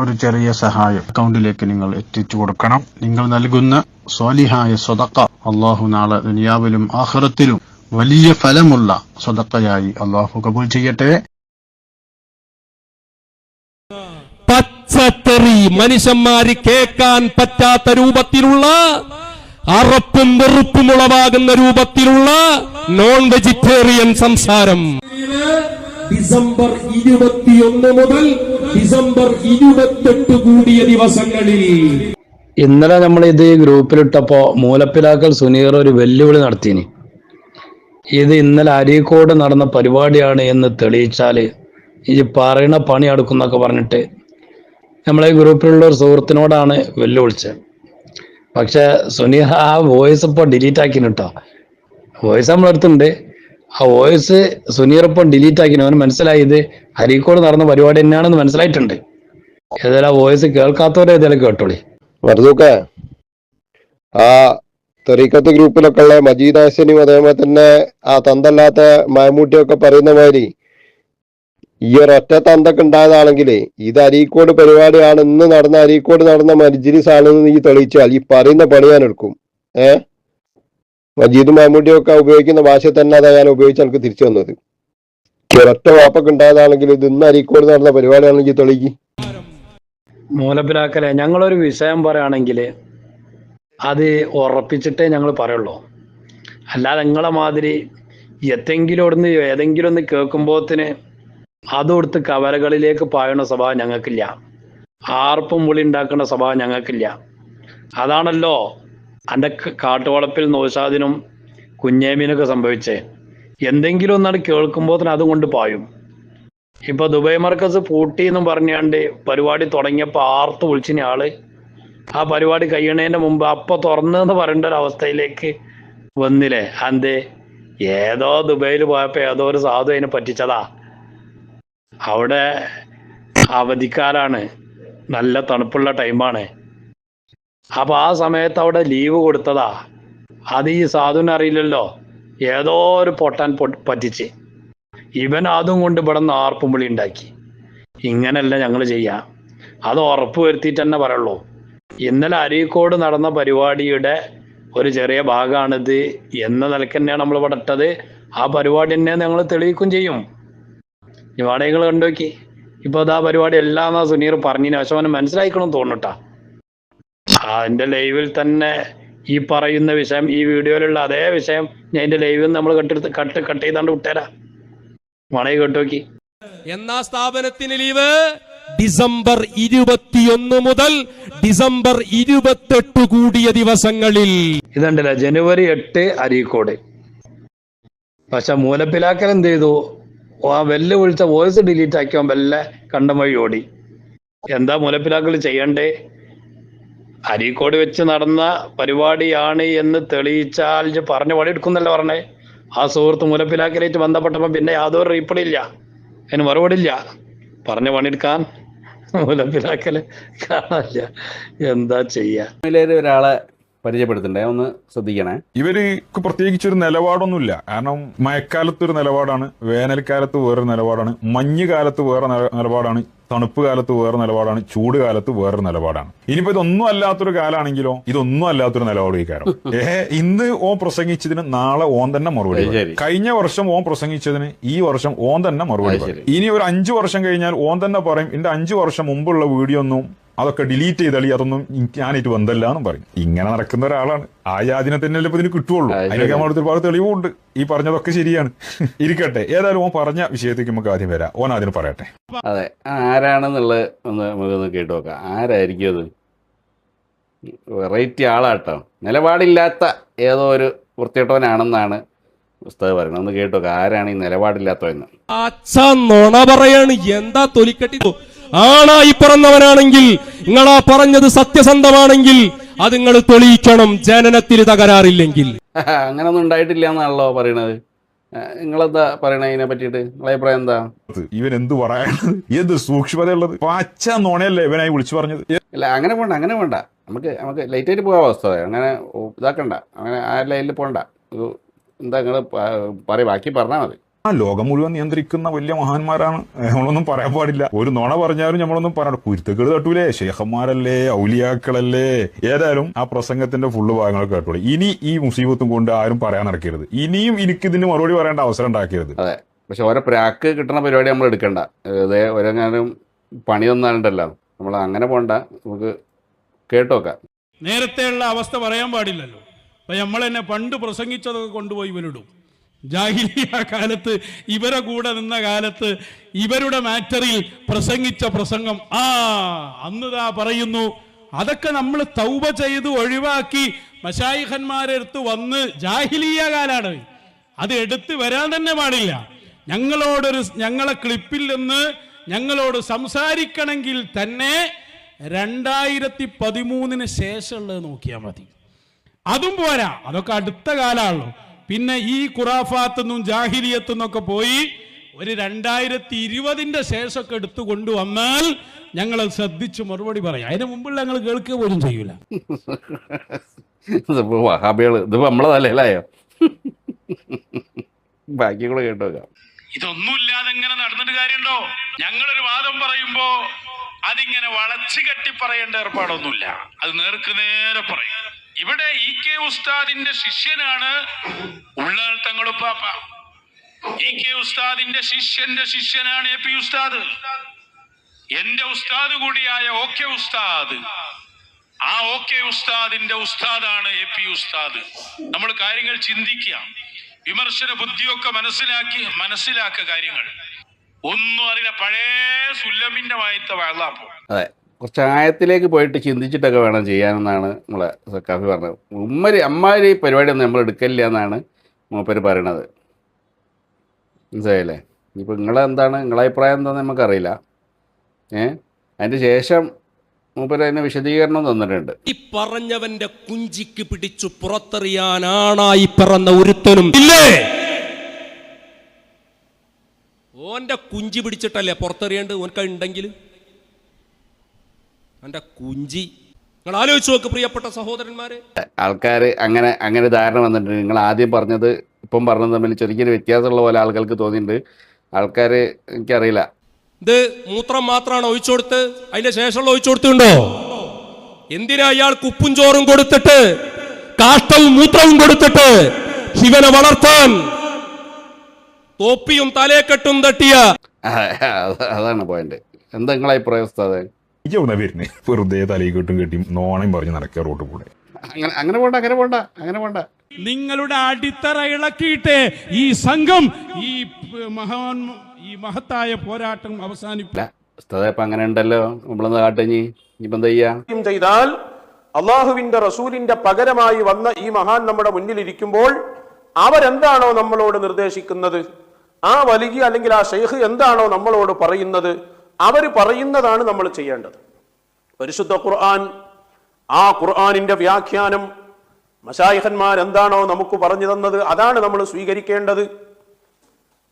ഒരു ചെറിയ സഹായം അക്കൗണ്ടിലേക്ക് നിങ്ങൾ എത്തിച്ചു കൊടുക്കണം. നിങ്ങൾ നൽകുന്ന സ്വാലിഹായ സ്വതക്ക അള്ളാഹു നാളെ ദുനിയാവിലും ആഹ്റത്തിലും വലിയ ഫലമുള്ള സ്വതക്കയായി അള്ളാഹു കബൂൽ ചെയ്യട്ടെ. പച്ചത്തെറി മനുഷ്യന്മാര് കേൾക്കാൻ പറ്റാത്ത രൂപത്തിലുള്ള അറപ്പും വെറുപ്പും ഉളവാകുന്ന രൂപത്തിലുള്ള നോൺ വെജിറ്റേറിയൻ സംസാരം. ഡിസംബർ ഇരുപത്തിയൊന്ന് മുതൽ ഡിസംബർ ഇരുപത്തെട്ട് കൂടിയ ദിവസങ്ങളിൽ. ഇന്നലെ നമ്മൾ ഇത് ഗ്രൂപ്പിലിട്ടപ്പോ മൂലപ്പിലാക്കൽ സുനീർ ഒരു വെല്ലുവിളി നടത്തിനി ഇത് ഇന്നലെ അരീക്കോട് നടന്ന പരിപാടിയാണ് എന്ന് തെളിയിച്ചാൽ ഈ പറയണ പണി അടുക്കുന്നൊക്കെ പറഞ്ഞിട്ട് നമ്മളെ ഗ്രൂപ്പിലുള്ള ഒരു സുഹൃത്തിനോടാണ് വെല്ലുവിളിച്ചത്. പക്ഷെ സുനീർ ആ വോയിസ് ഇപ്പോൾ ഡിലീറ്റ് ആക്കിന് കേട്ടോ വോയിസ് നമ്മളെടുത്തുണ്ട് ആ വോയിസ് സുനീർ ഇപ്പം ഡിലീറ്റ് ആക്കിന് അവന് മനസ്സിലായി ഇത് അരീക്കോട് നടന്ന പരിപാടി തന്നെയാണെന്ന് മനസ്സിലായിട്ടുണ്ട്. ഏതായാലും ആ വോയിസ് കേൾക്കാത്തവരെ ഏതായാലും കേട്ടോളി. മർദൂക്ക ആ തെറീക്കത്ത് ഗ്രൂപ്പിലൊക്കെ ഉള്ള മജീദ് ഹസനും അതേപോലെ തന്നെ ആ തന്തല്ലാത്ത മമ്മൂട്ടിയൊക്കെ പറയുന്ന മാതിരി ഈ ഒരൊറ്റ തന്തൊക്കെ ഉണ്ടായതാണെങ്കിൽ ഇത് അരീക്കോട് പരിപാടിയാണ് ഇന്ന് നടന്ന അരീക്കോട് നടന്ന മരിജിനിസ് ആണെന്ന് നീ തെളിയിച്ചാൽ ഈ പറയുന്ന പണി ഞാൻ എടുക്കും. ഏ? മജീദ് മമ്മൂട്ടിയും ഒക്കെ ഉപയോഗിക്കുന്ന ഭാഷ തന്നെ അതാ ഞാൻ ഉപയോഗിച്ച് എനിക്ക് തിരിച്ചു വന്നത് ഒരൊറ്റ വാപ്പൊക്കെ ഉണ്ടായതാണെങ്കിൽ ഇത് ഇന്ന് അരീക്കോട് നടന്ന പരിപാടിയാണെങ്കിൽ തെളിക്ക്. മൂലപ്പിലാക്കലെ ഞങ്ങളൊരു വിഷയം പറയുകയാണെങ്കിൽ അത് ഉറപ്പിച്ചിട്ടേ ഞങ്ങൾ പറയുള്ളൂ. അല്ലാതെ നിങ്ങളെ മാതിരി എത്തെങ്കിലും ഇവിടുന്ന് ഏതെങ്കിലും ഒന്ന് കേൾക്കുമ്പോത്തിന് അതൊടുത്ത് കവലകളിലേക്ക് പായണ സ്വഭാവം ഞങ്ങൾക്കില്ല. ആർപ്പും വിളി ഉണ്ടാക്കുന്ന സ്വഭാവം ഞങ്ങൾക്കില്ല. അതാണല്ലോ എന്റെ കാട്ടുവളപ്പിൽ നോശാദിനും കുഞ്ഞേമിനൊക്കെ സംഭവിച്ചേ. എന്തെങ്കിലും ഒന്നാണ് കേൾക്കുമ്പോത്തിന് അതും കൊണ്ട് പായും. ഇപ്പൊ ദുബൈ മർക്കസ് പൂട്ടി എന്നും പറഞ്ഞാണ്ട് പരിപാടി തുടങ്ങിയപ്പോൾ ആർത്ത് വിളിച്ചിന് ആൾ. ആ പരിപാടി കഴിയണേന്റെ മുമ്പ് അപ്പൊ തുറന്നെന്ന് പറയേണ്ട ഒരു അവസ്ഥയിലേക്ക് വന്നില്ലേ? അന്തേ ഏതോ ദുബൈയിൽ പോയപ്പോ ഏതോ ഒരു സാധു അതിനെ പറ്റിച്ചതാ. അവിടെ അവധിക്കാലാണ്. നല്ല തണുപ്പുള്ള ടൈമാണ് അപ്പൊ ആ സമയത്ത് അവിടെ ലീവ് കൊടുത്തതാ. അത് ഈ സാധുവിന് അറിയില്ലല്ലോ. ഏതോ ഒരു പൊട്ടാൻ പറ്റിച്ച്. ഇവൻ അതും കൊണ്ട് ഇവിടെ നിന്ന് ആർപ്പും വിളി ഉണ്ടാക്കി. ഇങ്ങനല്ല ഞങ്ങൾ ചെയ്യാം. അത് ഉറപ്പ് വരുത്തിയിട്ട് തന്നെ പറയുള്ളൂ. ഇന്നലെ അരീക്കോട് നടന്ന പരിപാടിയുടെ ഒരു ചെറിയ ഭാഗമാണിത്. എന്ന നിലയ്ക്ക് തന്നെയാണ് നമ്മൾ ഇവിടെ ഇട്ടത്. ആ പരിപാടി തന്നെ ഞങ്ങൾ തെളിയിക്കും ചെയ്യും. ഇവിടെ നിങ്ങൾ കണ്ടുനോക്കി ഇപ്പൊ അത് ആ പരിപാടി എല്ലാം സുനീർ പറഞ്ഞതിന് പക്ഷെ അവന് മനസ്സിലായിക്കണം തോന്നുട്ടാ അതിന്റെ ലൈവിൽ തന്നെ ഈ പറയുന്ന വിഷയം ഈ വീഡിയോയിലുള്ള അതേ വിഷയം ഞാൻ എന്റെ ലൈവിൽ നമ്മൾ കട്ടെടുത്ത് കട്ട് കട്ട് ചെയ്താണ്ട് വിട്ടേരാ. വേണമെങ്കിൽ കേട്ടോക്കി എന്നാ സ്ഥാപനത്തിന് ലീവ്? ഡിസംബർ ഇരുപത്തിയൊന്ന് മുതൽ ഡിസംബർ ഇരുപത്തെട്ട് കൂടിയ ദിവസങ്ങളിൽ. ഇതുണ്ടല്ല ജനുവരി എട്ട് അരീക്കോട്. പക്ഷെ മൂലപ്പിലാക്കൽ എന്ത് ചെയ്തു? ആ വെല്ല് വിളിച്ച വോയിസ് ഡിലീറ്റ് ആക്കിയോ വെല്ല കണ്ടം വഴി ഓടി. എന്താ മൂലപ്പിലാക്കൽ ചെയ്യണ്ടേ? അരീക്കോട് വെച്ച് നടന്ന പരിപാടിയാണ് എന്ന് തെളിയിച്ചാൽ പറഞ്ഞ പണി എടുക്കുന്നല്ലോ പറഞ്ഞേ? ആ സുഹൃത്ത് മുലപ്പിലാക്കലേറ്റ് ബന്ധപ്പെട്ടപ്പോൾ പിന്നെ യാതൊരു റീപ്ലൈ ഇല്ല. അതിന് മറുപടി ഇല്ല. പറഞ്ഞ പണിയെടുക്കാൻ മുലപ്പിലാക്കൽ കാണാനില്ല. എന്താ ചെയ്യാ? ഫാമിലിയിൽ ഒരാളെ പരിചയപ്പെടുത്തണ്ടേ? ഒന്ന് ശ്രദ്ധിക്കണേ. ഇവർക്ക് പ്രത്യേകിച്ച് ഒരു നിലപാടൊന്നുമില്ല. കാരണം മഴക്കാലത്ത് ഒരു നിലപാടാണ് വേനൽക്കാലത്ത് വേറൊരു നിലപാടാണ് മഞ്ഞ് കാലത്ത് വേറെ നില- നിലപാടാണ് തണുപ്പ് കാലത്ത് വേറെ നിലപാടാണ് ചൂട് കാലത്ത് വേറൊരു നിലപാടാണ്. ഇനിയിപ്പോ ഇതൊന്നും അല്ലാത്തൊരു കാലാണെങ്കിലോ ഇതൊന്നും അല്ലാത്തൊരു നിലപാട് ഈ കാരം ഏ ഇന്ന് ഓൻ പ്രസംഗിച്ചതിന് നാളെ ഓൻ തന്നെ മറുപടി. കഴിഞ്ഞ വർഷം ഓൻ പ്രസംഗിച്ചതിന് ഈ വർഷം ഓൻ തന്നെ മറുപടി ഇനി ഒരു അഞ്ചു വർഷം കഴിഞ്ഞാൽ ഓൻ തന്നെ പറയും എന്റെ അഞ്ചു വർഷം മുമ്പുള്ള വീഡിയോ ഒന്നും അതൊക്കെ ഡിലീറ്റ് ചെയ്തളി അതൊന്നും ഞാനായിട്ട് ബന്ധമല്ല എന്നും പറയും. ഇങ്ങനെ നടക്കുന്ന ഒരാളാണ്. ആ യാതിനെ തന്നെ അല്ലേ ഇതിന് കിട്ടുള്ളൂ. അതിനൊക്കെ നമ്മൾ ഒരുപാട് തെളിവുണ്ട്. ഈ പറഞ്ഞതൊക്കെ ശരിയാണ്. ഇരിക്കട്ടെ. ഏതായാലും ഓൻ പറഞ്ഞ വിഷയത്തേക്ക് നമുക്ക് ആദ്യം വരാം. ഓൻ ആദ്യം പറയട്ടെ. അതെ. ആരാണെന്നുള്ളത് ഒന്ന് നമുക്കൊന്ന് കേട്ടു നോക്കാം. ആരായിരിക്കും അത്? വെറൈറ്റി ആളാട്ടോ. നിലപാടില്ലാത്ത ഏതോ ഒരു വൃത്തികെട്ടവനാണെന്നാണ് പുസ്തകം പറയുന്നത്. ഒന്ന് കേട്ടു നോക്കാം. ആരാണ് ഈ നിലപാടില്ലാത്തവെന്ന് അച്ഛ നുണ പറയാണ്. എന്താ തൊലിക്കട്ടി? ആണായി പിറന്നവനാണെങ്കിൽ നിങ്ങളാ പറഞ്ഞത് സത്യസന്ധമാണെങ്കിൽ അത് നിങ്ങൾ തെളിയിക്കണം ജനനത്തിൽ തകരാറില്ലെങ്കിൽ. അങ്ങനൊന്നും ഉണ്ടായിട്ടില്ല എന്നാണല്ലോ പറയണത്. നിങ്ങളെന്താ പറയണത് ഇതിനെ പറ്റിയിട്ട്? നിങ്ങളെ അഭിപ്രായം എന്താ? ഇവൻ എന്ത് പറയണത്? എന്ത് സൂക്ഷ്മതയുള്ളത്? പച്ച നോണയല്ലേ ഇവനായി വിളിച്ചു പറഞ്ഞത്? ഇല്ല അങ്ങനെ പോണ്ട അങ്ങനെ പോണ്ട. നമുക്ക് നമുക്ക് ലൈറ്റ് ആയിട്ട് പോകാൻ അവസ്ഥ. അങ്ങനെ ഇതാക്കണ്ട. അങ്ങനെ ആ ലൈനിൽ പോണ്ട. എന്താ നിങ്ങൾ പറയും ബാക്കി പറഞ്ഞാൽ മതി. ആ ലോകം മുഴുവൻ നിയന്ത്രിക്കുന്ന വലിയ മഹാന്മാരാണ്. നമ്മളൊന്നും പറയാൻ പാടില്ല. ഒരു നുണ പറഞ്ഞാലും നമ്മളൊന്നും പറയാം കുരുത്തക്കേട് തട്ടൂലേ. ശേഖന്മാരല്ലേ ഔലിയാക്കളല്ലേ? ഏതായാലും ആ പ്രസംഗത്തിന്റെ ഫുള്ള് ഭാഗങ്ങൾ കേട്ടോളൂ. ഇനി ഈ മുസീബത്തും കൊണ്ട് ആരും പറയാൻ നടക്കരുത് ഇനിയും എനിക്ക് ഇതിന് മറുപടി പറയേണ്ട അവസരം ഉണ്ടാക്കരുത്. അതെ. പക്ഷെ ഓരോ പ്രാക്ക് കിട്ടുന്ന പരിപാടി നമ്മൾ എടുക്കണ്ട. ഇതേ ഓരോങ്ങാനും പണി തന്നാലുണ്ടല്ലോ. നമ്മൾ അങ്ങനെ പോണ്ട. നമുക്ക് കേട്ടോക്കാം. നേരത്തെയുള്ള അവസ്ഥ പറയാൻ പാടില്ലല്ലോ. അപ്പൊ നമ്മൾ തന്നെ പണ്ട് പ്രസംഗിച്ചതൊക്കെ കൊണ്ടുപോയി ഇവരിടും ജാഹിലിയ കാലത്ത് ഇവരെ കൂടെ നിന്ന കാലത്ത് ഇവരുടെ മാറ്ററിൽ പ്രസംഗിച്ച പ്രസംഗം ആ അന്നുതാ പറയുന്നു അതൊക്കെ നമ്മൾ തൗബ ചെയ്ത് ഒഴിവാക്കി മഷായിഖന്മാരെ അടുത്ത് വന്ന് ജാഹിലിയ കാലാണ്. അത് എടുത്ത് വരാൻ തന്നെ പാടില്ല. ഞങ്ങളോടൊരു ഞങ്ങളെ ക്ലിപ്പിൽ നിന്ന് ഞങ്ങളോട് സംസാരിക്കണമെങ്കിൽ തന്നെ രണ്ടായിരത്തി പതിമൂന്നിന് ശേഷമുള്ളത് നോക്കിയാൽ മതി. അതും പോരാ അതൊക്കെ അടുത്ത കാലമാണല്ലോ. പിന്നെ ഈ ഖുറാഫാത്തുനിന്നും ജാഹിലിയത്തുനിന്നൊക്കെ പോയി ഒരു രണ്ടായിരത്തി ഇരുപതിന്റെ ശേഷമൊക്കെ എടുത്തു കൊണ്ടുവന്നാൽ ഞങ്ങൾ ശ്രദ്ധിച്ച് മറുപടി പറയാം. അതിന് മുമ്പുള്ള ഞങ്ങൾ കേൾക്കുക പോലും ചെയ്യൂല. ഇതിപ്പോ വഹാബികൾ ഇതിപ്പോ നമ്മളെ തലയിലായോ? ബാക്കി കൂടെ കേട്ടോക്കാം ഇതൊന്നുമില്ലാതെ ഇങ്ങനെ നടന്നിട്ട് കാര്യമുണ്ടോ? ഞങ്ങളൊരു വാദം പറയുമ്പോ അതിങ്ങനെ വളച്ചു കെട്ടി പറയേണ്ട ഏർപ്പാടൊന്നുമില്ല. അത് നേർക്ക് നേരെ പറയും. ഇവിടെ ഇ കെ ഉസ്താദിന്റെ ശിഷ്യനാണ് ഉള്ളാൾ തങ്ങളുപ്പാപ്പ. ഇ കെ ഉസ്താദിന്റെ ശിഷ്യന്റെ ശിഷ്യനാണ് എ പി ഉസ്താദ്. എന്റെ ഉസ്താദ് കൂടിയായ ഓ കെ ഉസ്താദ്. ആ ഓ കെ ഉസ്താദിന്റെ ഉസ്താദാണ് എ പി ഉസ്താദ്. നമ്മൾ കാര്യങ്ങൾ ചിന്തിക്കുക. വിമർശന ബുദ്ധിയൊക്കെ മനസ്സിലാക്കി മനസ്സിലാക്കുക കാര്യങ്ങൾ. ഒന്നും അറിയില്ല. പഴയ സുല്ലമിന്റെ വായത്തെ അതെ. കുറച്ച് ആയത്തിലേക്ക് പോയിട്ട് ചിന്തിച്ചിട്ടൊക്കെ വേണം ചെയ്യാനെന്നാണ് നമ്മളെ സക്കാഫി പറഞ്ഞത്. ഉമ്മര് അമ്മാരി പരിപാടിയൊന്നും നമ്മൾ എടുക്കില്ല എന്നാണ് മൂപ്പര് പറയണത്. മനസ്സിലായില്ലേ? ഇനിയിപ്പോൾ നിങ്ങളെന്താണ് നിങ്ങളെ അഭിപ്രായം എന്താണെന്ന് നമുക്കറിയില്ല. ഏ? അതിന്റെ ശേഷം മൂപ്പര് അതിന് വിശദീകരണം തന്നിട്ടുണ്ട്. ഈ പറഞ്ഞവന്റെ കുഞ്ചിക്ക് പിടിച്ചു പുറത്തെറിയാനാണായി പിറന്ന ഒരുത്തനും. ഇല്ലേ? ഓന്റെ കുഞ്ചി പിടിച്ചിട്ടല്ലേ പുറത്തെറിയേണ്ടത്? ഓനക്ക് ഉണ്ടെങ്കിൽ അവന്റെ കുഞ്ചി. നിങ്ങൾ ആലോചിച്ച് നോക്ക് പ്രിയപ്പെട്ട സഹോദരന്മാരെ. ആൾക്കാർ അങ്ങനെ അങ്ങനെ ധാരണ വന്നിട്ടുണ്ട്. നിങ്ങൾ ആദ്യം പറഞ്ഞത് ഇപ്പം പറഞ്ഞത് തമ്മിൽ ചെറിയൊരു വ്യത്യാസമുള്ള പോലെ ആൾക്കാർക്ക് തോന്നിയിട്ടുണ്ട്. ആൾക്കാർ എനിക്കറിയില്ല. ഇത് മൂത്രം മാത്രമാണ് ഒഴിച്ചു കൊടുത്ത് അതിന്റെ ശേഷമുള്ള ഒഴിച്ചു കൊടുത്തുണ്ടോ എന്തിനാ അയാൾക്ക് കുപ്പും ചോറും കൊടുത്തിട്ട് കാഷ്ടവും മൂത്രവും കൊടുത്തിട്ട് ശിവനെ വളർത്താൻ? തോപ്പിയും തലയെക്കെട്ടും തട്ടിയ അതാണ് പോയിന്റ് എന്താ നിങ്ങളെ അഭിപ്രായം എനിക്ക് എവിടെ വരുന്നേ? വെറുതെ തലയിൽ കെട്ടും കെട്ടി നോണയും പറഞ്ഞ് നടക്കുക റോട്ട് കൂടെ. അങ്ങനെ അങ്ങനെ പോണ്ട അങ്ങനെ പോണ്ട അങ്ങനെ പോണ്ട. നിങ്ങളുടെ അടിത്തറ ഇളക്കിയിട്ട് ഈ സംഘം ഈ മഹാൻ ഈ മഹത്തായ പോരാട്ടം അവസാനിപ്പില്ല അങ്ങനെ ഉണ്ടല്ലോ. നമ്മളെന്താ കാട്ടഞ്ഞി ഇനിയിപ്പം എന്താ ചെയ്യാ? ചെയ്താൽ അള്ളാഹുവിന്റെ റസൂലിന്റെ പകരമായി വന്ന ഈ മഹാൻ നമ്മുടെ മുന്നിൽ ഇരിക്കുമ്പോൾ അവരെന്താണോ നമ്മളോട് നിർദ്ദേശിക്കുന്നത്? ആ വലിയ അല്ലെങ്കിൽ ആ ഷെയ്ഖ് എന്താണോ നമ്മളോട് പറയുന്നത്? അവർ പറയുന്നതാണ് നമ്മൾ ചെയ്യേണ്ടത്. പരിശുദ്ധ ഖുർആൻ ആ ഖുർആാനിന്റെ വ്യാഖ്യാനം മഷായിഹന്മാർ എന്താണോ നമുക്ക് പറഞ്ഞു തന്നത് അതാണ് നമ്മൾ സ്വീകരിക്കേണ്ടത്.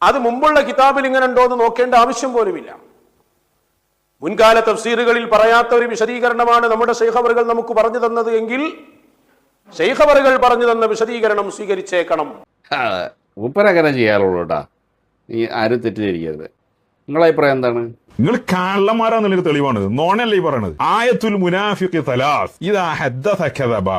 അത് മുമ്പുള്ള കിതാബിൽ ഇങ്ങനെ ഉണ്ടോ എന്ന് നോക്കേണ്ട ആവശ്യം പോലുമില്ല. മുൻകാല തഫ്സീറുകളിൽ പറയാത്ത ഒരു വിശദീകരണമാണ് നമ്മുടെ ശൈഖവറുകൾ നമുക്ക് പറഞ്ഞു തന്നത് എങ്കിൽ ശൈഖവറുകൾ പറഞ്ഞു തന്ന വിശദീകരണം സ്വീകരിച്ചേക്കണം. ഉപ്പരങ്ങനെ ചെയ്യാറുള്ളൂ കേട്ടാ. നീ ആരും തെറ്റിദ്ധരിക്കരുത്. നിങ്ങളെ അഭിപ്രായം എന്താണ്? നിങ്ങൾ കള്ളന്മാരാന്നുള്ളൊരു തെളിവാണ്. നോണല്ലേ ഈ പറയണത്. ആയത്തുൽ മുനാഫിഖി തലാസ് കദബ.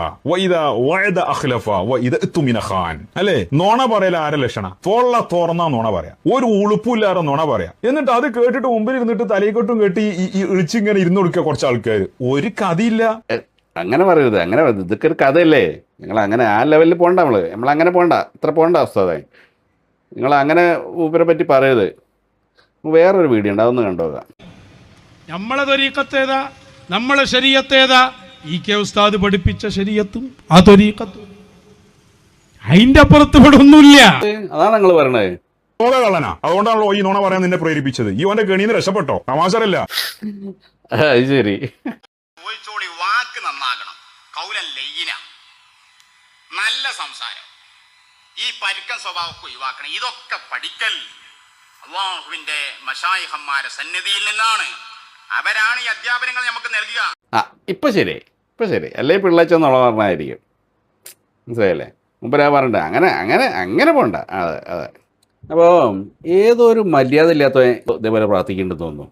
ഖാൻ. അല്ലേ? നോണ പറയല ആരെ ലക്ഷണ? തൊള്ള തുറന്നാ നോണ പറയാ. ഒരു ഉളുപ്പില്ലാതെ നോണ പറയാ. എന്നിട്ട് അത് കേട്ടിട്ട് മുമ്പിൽ ഇരുന്നിട്ട് തലയിക്കൊട്ടും കെട്ടി ഇളിച്ചിങ്ങനെ ഇരുന്ന് കൊടുക്കുക കുറച്ച് ആൾക്കാർ ഒരു കഥയില്ല. അങ്ങനെ പറയരുത്. അങ്ങനെ ഇതൊക്കെ ഒരു കഥയല്ലേ? നിങ്ങൾ അങ്ങനെ ആ ലെവലിൽ പോണ്ട നമ്മൾ. നമ്മൾ അങ്ങനെ പോണ്ട. ഇത്ര പോണ്ട അവസ്ഥ നിങ്ങൾ അങ്ങനെ മൂപ്പരെ പറ്റി പറയരുത്. വേറൊരു വീഡിയോ ഉണ്ട് അതൊന്ന് കണ്ടുപോകാം നമ്മളെ തൊരീക്കത്തേതാ നമ്മളെ ശരീരത്തേതാ ഈ കെ ഉസ്താദ് പഠിപ്പിച്ച ശരീരത്തും ആ തൊരീക്കത്തും അതിന്റെ അപ്പുറത്ത് ഇവിടെ ഒന്നുമില്ല അതാണ് നിങ്ങൾ പറയണത്. ലോക കള്ളനാ അതുകൊണ്ടാണല്ലോ ഈ നുണ പറയാൻ നിന്നെ പ്രേരിപ്പിച്ചത്. ഈ ഓന്റെ ഗണിന്ന് രക്ഷപ്പെട്ടോ? തമാശരല്ല ശരി. വാക്ക് നന്നാകണം. കൗല ലയ്യന നല്ല സംസാരം. ഈ പരുക്കൻ സ്വഭാവമൊക്കെ ഒഴിവാക്കണം. ഇതൊക്കെ പഠിക്കൽ. അള്ളാഹുവിന്റെ മഷായിഹന്മാരെ സന്നിധിയിൽ നിന്നാണ്. അവരാണ് ഈ അധ്യാപനങ്ങൾ നമുക്ക് നൽകുക. ആ ഇപ്പൊ ശരി ഇപ്പൊ ശരി. അല്ലേ പിള്ളേച്ച എന്നുള്ള പറഞ്ഞായിരിക്കും മനസ്സിലായില്ലേ? മുമ്പരാ പറഞ്ഞിട്ട് അങ്ങനെ അങ്ങനെ അങ്ങനെ പോണ്ട. അതെ അതെ. അപ്പോൾ ഏതൊരു മര്യാദ ഇല്ലാത്ത ഇതേപോലെ പ്രാർത്ഥിക്കേണ്ടെന്ന് തോന്നുന്നു.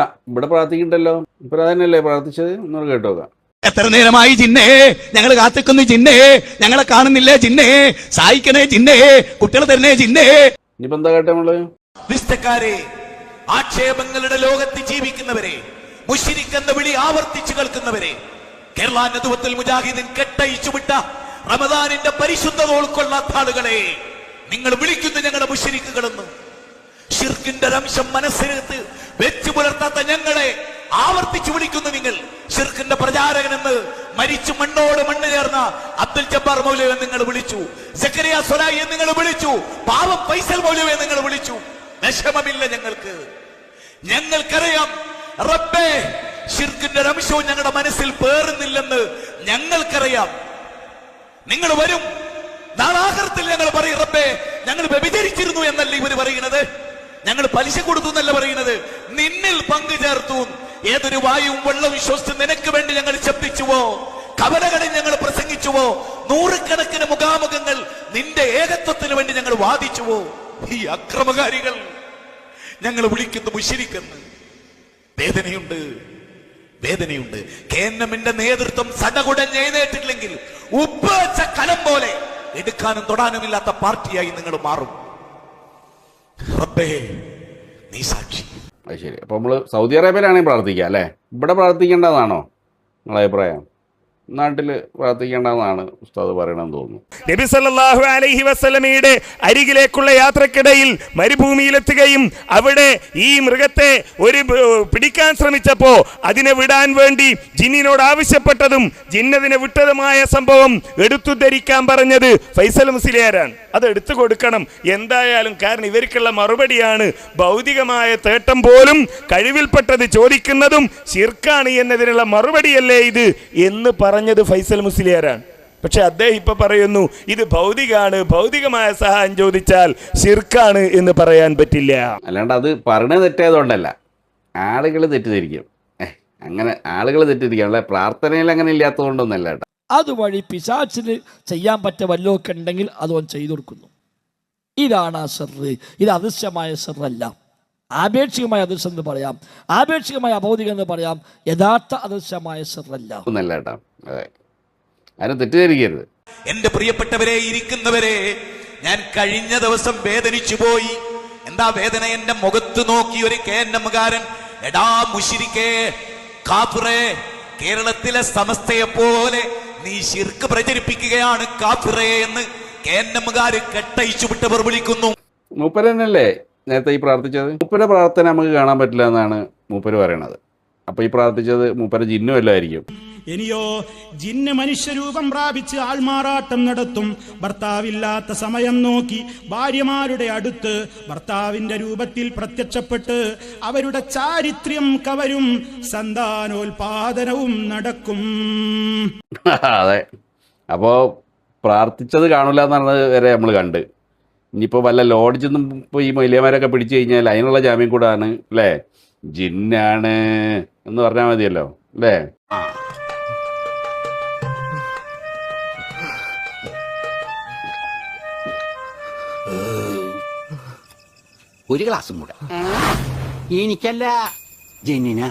ആ ഇവിടെ പ്രാർത്ഥിക്കണ്ടല്ലോ ഇപ്പം അതന്നെയല്ലേ പ്രാർത്ഥിച്ചത്? ഒന്നുകൂടെ കേട്ടോക്കാം എത്ര നേരമായി ജിന്നേ? ഞങ്ങൾ കാത്തിക്കുന്നു ജിന്നേ. ഞങ്ങളെ കാണുന്നില്ലേ ജിന്നേ? സഹായിക്കണേ ജിന്നേ. കുട്ടികളെ തരണേ ജിന്നേ. ഇനിയിപ്പോ എന്താ കേട്ടോ നമ്മൾ? വിസ്തക്കാരെ ആക്ഷേപങ്ങളുടെ ലോകത്ത് ജീവിക്കുന്നവരെ മുഷിരിക്കെന്ന വിളി ആവർത്തിച്ചു കേൾക്കുന്നവരെ കേരള നദുവത്തിൽ മുജാഹിദിൻ കെട്ടയിച്ചു വിട്ട റമദാനിന്റെ പരിശുദ്ധത ഉൾക്കൊള്ളാത്ത ആളുകളെ നിങ്ങൾ വിളിക്കുന്നു ഞങ്ങളുടെ മുഷിരിക്കുകളെന്ന് ഷിർക്കിന്റെ രംശം മനസ്സിനകത്ത് വെച്ചു പുലർത്താത്ത ഞങ്ങളെ ആവർത്തിച്ചു വിളിക്കുന്നു നിങ്ങൾ. ഷിർക്കിന്റെ പ്രചാരകനെന്ന് മരിച്ചു മണ്ണോട് മണ്ണ് ചേർന്ന അബ്ദുൽ ജബ്ബാർ മൗലവെ നിങ്ങൾ വിളിച്ചു. സക്കരിയ സൊലായി നിങ്ങൾ വിളിച്ചു. പാവം ഫൈസൽ മൗലവെ നിങ്ങൾ വിളിച്ചു. വിഷമമില്ല ഞങ്ങൾക്ക്. ഞങ്ങൾക്കറിയാം റബ്ബേ ശിർക്കിന്റെ ഒരംശവും ഞങ്ങളുടെ മനസ്സിൽ പേറുന്നില്ലെന്ന് ഞങ്ങൾക്കറിയാം. നിങ്ങൾ വരും നാളാകൃത്തിൽ ഞങ്ങൾ പറയും റബ്ബേ ഞങ്ങൾ വ്യഭിചരിച്ചിരുന്നു എന്നല്ല ഇവർ പറയുന്നത്? ഞങ്ങൾ പലിശ കൊടുത്തു എന്നല്ല പറയുന്നത്? നിന്നിൽ പങ്കു ചേർത്തു. ഏതൊരു വായുവും വെള്ളവും ശ്വസിച്ച് നിനക്ക് വേണ്ടി ഞങ്ങൾ ശബ്ദിച്ചുവോ? കവലകളിൽ ഞങ്ങൾ പ്രസംഗിച്ചുവോ? നൂറുകണക്കിന് മുഖാമുഖങ്ങൾ നിന്റെ ഏകത്വത്തിന് വേണ്ടി ഞങ്ങൾ വാദിച്ചുവോ? ഈ അക്രമകാരികൾ. ഞങ്ങൾ വിളിക്കുന്നു മുഷിരിക്കുന്നു വേദനയുണ്ട് വേദനയുണ്ട്. കേന്നമിന്റെ നേതൃത്വം സടകുടഞ്ഞ് എഴുന്നേറ്റില്ലെങ്കിൽ ഉപ്പ് വെച്ച കലം പോലെ എടുക്കാനും തൊടാനുമില്ലാത്ത പാർട്ടിയായി നിങ്ങൾ മാറും. റബ്ബേ നീ സാക്ഷി. ശരി. അപ്പൊ നമ്മൾ സൗദി അറേബ്യയിലാണെങ്കിൽ പ്രാർത്ഥിക്കുക അല്ലെ? ഇവിടെ പ്രാർത്ഥിക്കേണ്ടതാണോ? നിങ്ങളെ അഭിപ്രായം? നാട്ടിൽ പ്രാർത്ഥിക്കേണ്ടതെന്നാണ് ഉസ്താദ് പറയണമെന്ന് തോന്നുന്നു. നബി സല്ലല്ലാഹു അലൈഹി വസല്ലമയുടെ അരികിലേക്കുള്ള യാത്രക്കിടയിൽ മരുഭൂമിയിലെത്തുകയും അവിടെ ഈ മൃഗത്തെ ഒരു പിടിക്കാൻ ശ്രമിച്ചപ്പോ അതിനെ വിടാൻ വേണ്ടി ജിന്നിനോട് ആവശ്യപ്പെട്ടതും ജിന്നതിനെ വിട്ടതുമായ സംഭവം എടുത്തു ധരിക്കാൻ പറഞ്ഞത് ഫൈസൽ മുസ്ലിയാരാണ്. അത് എടുത്തു കൊടുക്കണം. എന്തായാലും കാരണം ഇവർക്കുള്ള മറുപടിയാണ് ഭൗതികമായ തേട്ടം പോലും കഴിവിൽപ്പെട്ടത് ചോദിക്കുന്നതും ശിർക്കാണ് എന്നതിനുള്ള മറുപടിയല്ലേ ഇത് എന്ന് പറഞ്ഞത് ഫൈസൽ മുസ്ലിയാരാണ്. പക്ഷെ അദ്ദേഹം ഇപ്പൊ പറയുന്നു ഇത് ഭൗതികാണ് ഭൗതികമായ സഹായം ചോദിച്ചാൽ ശിർക്കാണ് എന്ന് പറയാൻ പറ്റില്ല. അല്ലാണ്ട് അത് പറയണത് തെറ്റായതുകൊണ്ടല്ല. ആളുകൾ തെറ്റിദ്ധരിക്കും. അങ്ങനെ ആളുകൾ തെറ്റിദ്ധരിക്കും. അല്ലെ പ്രാർത്ഥനയിൽ അങ്ങനെ ഇല്ലാത്തതുകൊണ്ടൊന്നല്ല കേട്ടോ. അതുവഴി പിശാച്ചിന് ചെയ്യാൻ പറ്റ വല്ലതൊക്കെ ഉണ്ടെങ്കിൽ അത് അവൻ ചെയ്തു കൊടുക്കുന്നു. ഇതാണ് ആ സെറ് ഇത് അദൃശ്യമായ സെറല്ല ആപേക്ഷികമായ അദൃശ്യം എന്ന് പറയാം. ആപേക്ഷികമായ അഭൗതികം എന്ന് പറയാം. യഥാർത്ഥ അദൃശ്യമായ സെറല്ല ഒന്നല്ല കേട്ടോ. അതെ. അതിനെ തെറ്റിദ്ധരിക്കരുത്. എന്റെ പ്രിയപ്പെട്ടവരെ ഇരിക്കുന്നവരെ ഞാൻ കഴിഞ്ഞ ദിവസം വേദനിച്ചു പോയി എന്താ വേദന? എന്റെ മുഖത്ത് നോക്കി ഒരു കേന്നമുകാരൻ എടാ മുഷിരിക്കേ കാഫിറേ കേരളത്തിലെ സമസ്തയെ പോലെ നീ ശിർക്ക് പ്രചരിപ്പിക്കുകയാണ് കാഫിറേ എന്ന് കേന്നമുകാര് കെട്ടയിച്ചു വിട്ടവർ വിളിക്കുന്നു. മൂപ്പരനല്ലേ നേരത്തെ ഈ പ്രാർത്ഥിച്ചത്? മൂപ്പര പ്രാർത്ഥന നമുക്ക് കാണാൻ പറ്റില്ല എന്നാണ് മൂപ്പര് പറയണത്. അപ്പോൾ ഈ പ്രാർത്ഥിച്ചത് മൂപ്പര ജിന്നുമല്ലായിരിക്കും ഇനിയോ ജിന്ന് മനുഷ്യരൂപം പ്രാപിച്ച് ആൾമാറാട്ടം നടത്തും. ഭർത്താവില്ലാത്ത സമയം നോക്കി ഭാര്യമാരുടെ അടുത്ത് ഭർത്താവിന്റെ രൂപത്തിൽ പ്രത്യക്ഷപ്പെട്ട് അവരുടെ ചാരിത്രം കവരും. സന്താനോൽപാദനവും നടക്കും. അതെ. അപ്പോ പ്രാർത്ഥിച്ചത് കാണില്ല എന്നുള്ളത് വരെ നമ്മൾ കണ്ട്. ഇനിയിപ്പോൾ വല്ല ലോഡ്ജിൽ നിന്നും ഇപ്പോൾ ഈ മൈലിയമാരൊക്കെ പിടിച്ചു കഴിഞ്ഞാൽ അതിനുള്ള ജാമ്യം കൂടാണ് അല്ലേ? ജിന്നാണ് എന്ന് പറഞ്ഞാൽ മതിയല്ലോ അല്ലേ? ഒരു ഗ്ലാസും കൂടെ. എനിക്കല്ല ജെന്നിനാ.